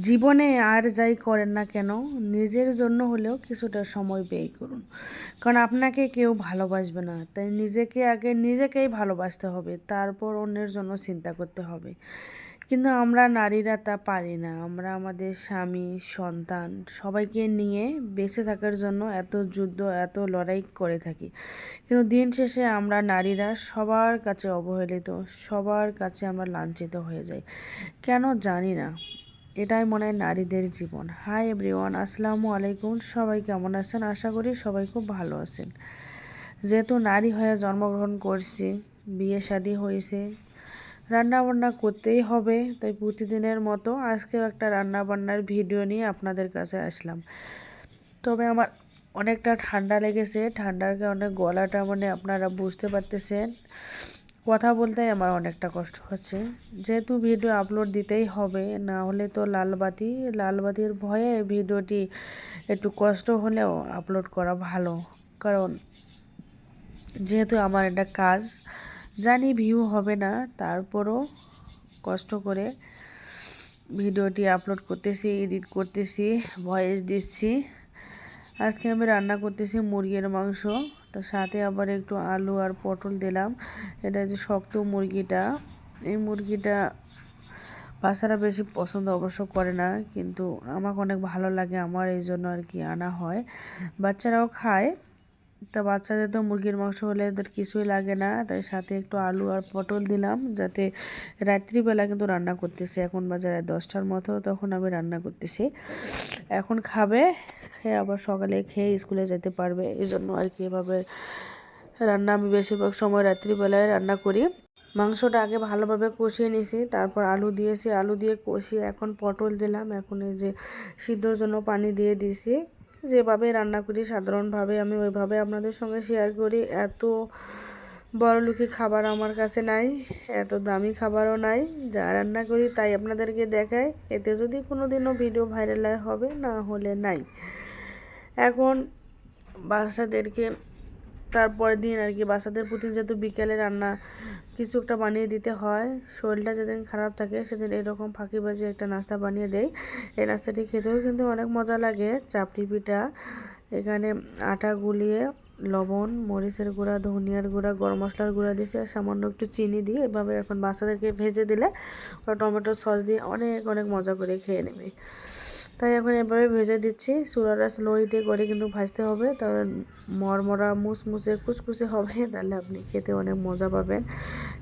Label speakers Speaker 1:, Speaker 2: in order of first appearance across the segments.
Speaker 1: জীবনে আর যাই করেন না কেন, নিজের জন্য হলেও কিছুটা সময় ব্যয় করুন। কারণ আপনাকে কেউ ভালোবাসবে না, তাই নিজেকে আগে নিজেকেই ভালোবাসতে হবে, তারপর অন্যের জন্য চিন্তা করতে হবে। কিন্তু আমরা নারীরা তা পারি না, আমরা আমাদের স্বামী, সন্তান সবাইকে নিয়ে বেঁচে থাকার জন্য এত যুদ্ধ, এত লড়াই করে থাকি। কিন্তু দিন শেষে আমরা নারীরা সবার কাছে অবহেলিত, সবার কাছে আমরা লাঞ্ছিত হয়ে যাই। কেন জানি না। এটাই মনে হয় নারীদের জীবন। হাই এভরিওয়ান আসসালামু আলাইকুম। সবাই কেমন আছেন? আশা করি সবাই খুব ভালো আছেন। যেহেতু নারী হয়ে জন্মগ্রহণ করছি, বিয়ে শাদী হয়েছে, রান্নাবান্না করতেই হবে, তাই প্রতিদিনের মতো আজকেও একটা রান্নাবান্নার ভিডিও নিয়ে আপনাদের কাছে আসলাম। তবে আমার অনেকটা ঠান্ডা লেগেছে। ঠান্ডার কারণে গলাটা মানে আপনারা বুঝতে পারতেছেন। কথা বলতে আমার অনেকটা কষ্ট হচ্ছে। যেহেতু ভিডিও আপলোড দিতেই হবে, না হলে তো লালবাতি, লালবাতির ভয়ে ভিডিওটি একটু কষ্ট হলেও আপলোড করা ভালো। কারণ যেহেতু আমার একটা কাজ, জানি ভিউ হবে না, তারপরও কষ্ট করে ভিডিওটি আপলোড করতেছি এডিট করতেছি ভয়েস দিচ্ছি। আজকে আমি রান্না করতেছি মুরগির মাংস। তার সাথে আবার একটু আলু আর পটল দিলাম। এটা যে শক্ত মুরগিটা। এই মুরগিটা বাচ্চারা বেশি পছন্দ অবশ্য করে না, কিন্তু আমাকে অনেক ভালো লাগে, আমার এই জন্য আর কি আনা হয়। বাচ্চারাও খায়। তা বাচ্চাদের তো মুরগির মাংস হলে এদের কিছুই লাগে না। তাই সাথে একটু আলু আর পটল দিলাম, যাতে রাত্রিবেলা কিন্তু রান্না করতেছি। এখন বাজারে দশটার মতো, তখন আমি রান্না করতেছি। এখন খাবে। খেয়ে আবার সকালে খেয়ে স্কুলে যেতে পারবে। এই জন্য আর কি এভাবে রান্না আমি বেশিরভাগ সময় রাত্রিবেলায় রান্না করি। মাংসটা আগে ভালোভাবে কষিয়ে নিয়েছি তারপর আলু দিয়েছি। আলু দিয়ে কষিয়ে এখন পটল দিলাম। এখন এই যে সিদ্ধর জন্য পানি দিয়ে দিয়েছি যেভাবে রান্না করি সাধারণভাবে আমি ওইভাবে আপনাদের সঙ্গে শেয়ার করি। এত বড়লোকি খাবার আমার কাছে নাই, এত দামি খাবারও নাই। যা রান্না করি তাই আপনাদেরকে দেখাই। এতে যদি কোনো দিনও ভিডিও ভাইরাল হবে না হলে নাই। এখন বাচ্চাদেরকে তারপরের দিন আর কি বাচ্চাদের প্রতি যেহেতু বিকেলে রান্না কিছু একটা বানিয়ে দিতে হয়, শরীরটা যেদিন খারাপ থাকে সেদিন এরকম ফাঁকিবাজি একটা নাস্তা বানিয়ে দেয় এই নাস্তাটি খেতেও কিন্তু অনেক মজা লাগে, চাপড়ি পিঠা, এখানে আটা গুলিয়ে লবণ, মরিচের গুঁড়া, ধনিয়ার গুঁড়া, গরম মশলার গুঁড়া দিয়েছি আর সামান্য একটু চিনি দিয়ে এভাবে এখন বাচ্চাদেরকে ভেজে দিলে ওরা টমেটো সস দিয়ে অনেক অনেক মজা করে খেয়ে নেবে। তাই এখন এভাবে ভেজে দিচ্ছি। চুলাটা স্লো হিটে করে কিন্তু ভাজতে হবে। তাহলে মরমরা, মুসমুসে কুচকুচে হবে। তাহলে আপনি খেতে অনেক মজা পাবেন।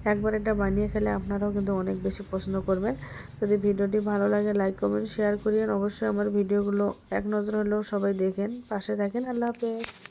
Speaker 1: একবার এটা বানিয়ে খেলে আপনারাও কিন্তু অনেক বেশি পছন্দ করবেন। যদি ভিডিওটি ভালো লাগে লাইক কমেন্ট শেয়ার করিয়েন। অবশ্যই আমার ভিডিওগুলো এক নজর হলেও সবাই দেখেন, পাশে থাকেন। আল্লাহ হাফেজ।